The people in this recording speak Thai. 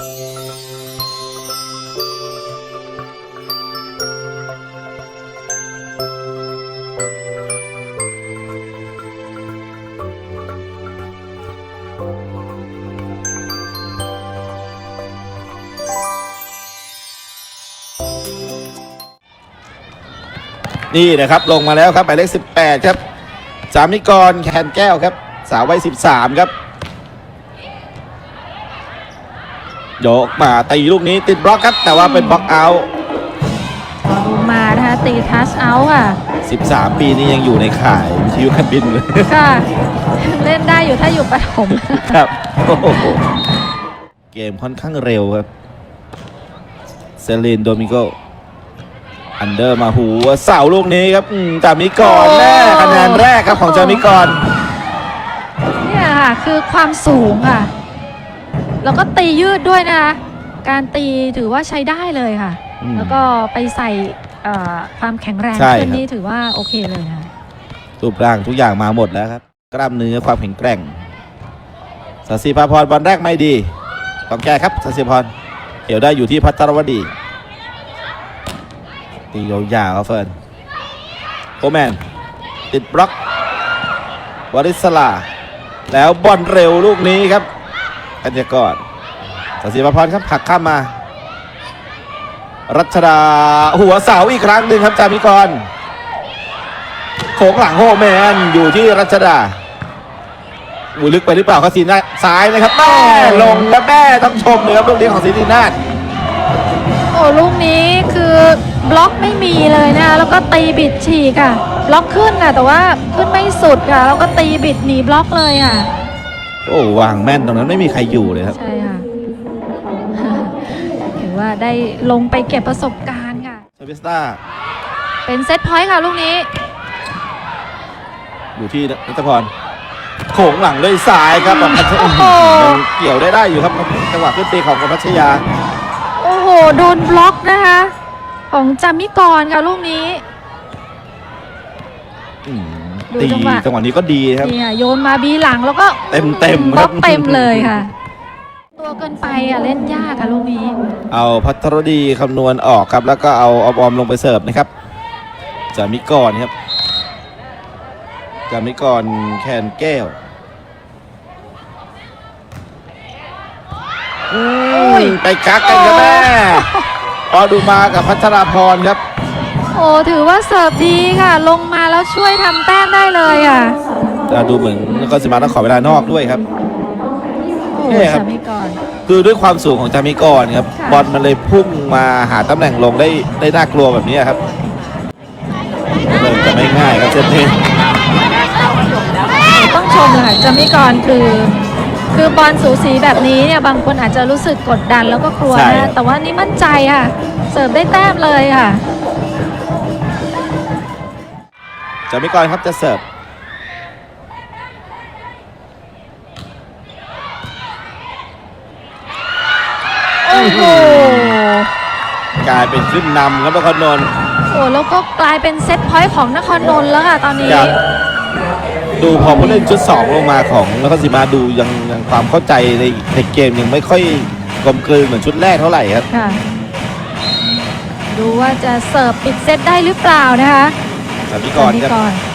นี่นะครับลงมาแล้วครับหมายเลข18 ครับ สามิกรแคนแก้วครับ สาววัย13 ครับโยกมาตีลูกนี้ติดบล็อกครับ แต่ว่าเป็นบล็อกเอาท์พอดูมานะคะตีทัชเอาท์ค่ะ 13 ปีนี้ยังอยู่ในข่ายวิทยุการบินเลยค่ะ เล่นได้อยู่ถ้าอยู่ปฐมครับโอ้โหเกมค่อนข้างเร็วครับ เซลินโดมิโก อันเดอร์มาหูเสาลูกนี้ครับอืมจามิกรแน่คะแนนแรกครับของจามิกร เนี่ยค่ะ คือความสูงค่ะ แล้วก็ตียืดด้วยนะคะ การตีถือว่าใช้ได้เลยค่ะ อืม แล้วก็ไปใส่เอ่อความแข็งแรงใช่ขึ้นครับ นี่ถือว่าโอเคเลยค่ะรูปร่างทุกอย่างมาหมดแล้วครับ กล้ามเนื้อความแข็งแกร่งสัสีภาพรบอลแรกไม่ดีต้องแก้ครับสัสีพรเกี่ยวได้อยู่ที่พัทรวดีตียาวๆครับเฟิร์นโอแมนติดบล็อกวาริสลา แล้วบอลเร็วลูกนี้ครับ กัญญากรสัสีภาพรครับผักข้ามมา รัชดาหัวเสาอีกครั้งหนึ่งครับจามิกรโขงหลังโฮแมนอยู่ที่รัชดาอูลึกไปหรือเปล่าครับสีนาซ้ายนะครับแม่ลงแล้วแม่ต้องชมเลยครับลูกนี้ของสีนีนาโอ้ลูกนี้คือบล็อกไม่มีเลยนะแล้วก็ตีบิดฉีกค่ะ บล็อกขึ้นค่ะ แต่ว่าขึ้นไม่สุดค่ะ แล้วก็ตีบิดหนีบล็อกเลยค่ะ โอ้วางแม่นตรงนั้นไม่มีใครอยู่เลยครับ ใช่ค่ะถือว่าได้ลงไปเก็บประสบการณ์ค่ะชาวิสตาเป็นเซตพอยต์ค่ะลูกนี้ อยู่ที่นัทพรโขงหลังด้วยซ้ายครับของพัชโอ้โหยังเกี่ยวได้ได้อยู่ครับจังหวะขึ้นตีของพัชยา โอ้โห โดนบล็อกนะคะ ของจามิกรค่ะลูกนี้อืม ดูตีจังหวะจังหวะนี้ก็ดีครับนี่ค่ะโยนมาบีหลังแล้วก็เต็มๆบล็อกครับ เต็มเลยค่ะ ตัวเกินไปอะเล่นยากค่ะลูกนี้ เอาพัทรดีคำนวณออกครับ แล้วก็เอาเอาบอมลงไปเสิร์ฟนะครับจามิกรครับจามิกรแคนแก้วอืมไปกักกันครับแม่พอดูมากับพัชราพรครับ โอ้ถือว่าเสิร์ฟดีค่ะ ลงมาแล้วช่วยทำแต้มได้เลยอะแต่ดูเหมือนก็สิมาต้องขอเวลานอกด้วยครับโอ้เนี่ยครับจามิกรคือด้วยความสูงของจามิกรครับค่ะบอลมันเลยพุ่งมาหาตำแหน่งลงได้ได้น่ากลัวแบบนี้ครับเริ่มจะไม่ง่ายครับเซตนี้ต้องชมเลยค่ะจามิกรคือ คือบอลสูสีแบบนี้เนี่ยบางคนอาจจะรู้สึกกดดันแล้วก็กลัวใช่นะแต่ว่านี่มั่นใจค่ะ เสิร์ฟได้แต้มเลยค่ะ จามิกรครับจะเสิร์ฟโอ้โหกลายเป็นขึ้นนำครับนครนนท์โอ้แล้วก็กลายเป็นเซตพอยต์ของนครนนท์แล้วค่ะตอนนี้ครับดูพอผู้เล่นชุด 2 ลงมาของนครศรีมาดูยังยังความเข้าใจในในเกมยังไม่ค่อยกลมกลืนเหมือนชุดแรกเท่าไหร่ครับ ค่ะ ดูว่าจะเสิร์ฟปิดเซตได้หรือเปล่านะคะ จามิกรจามิครับกร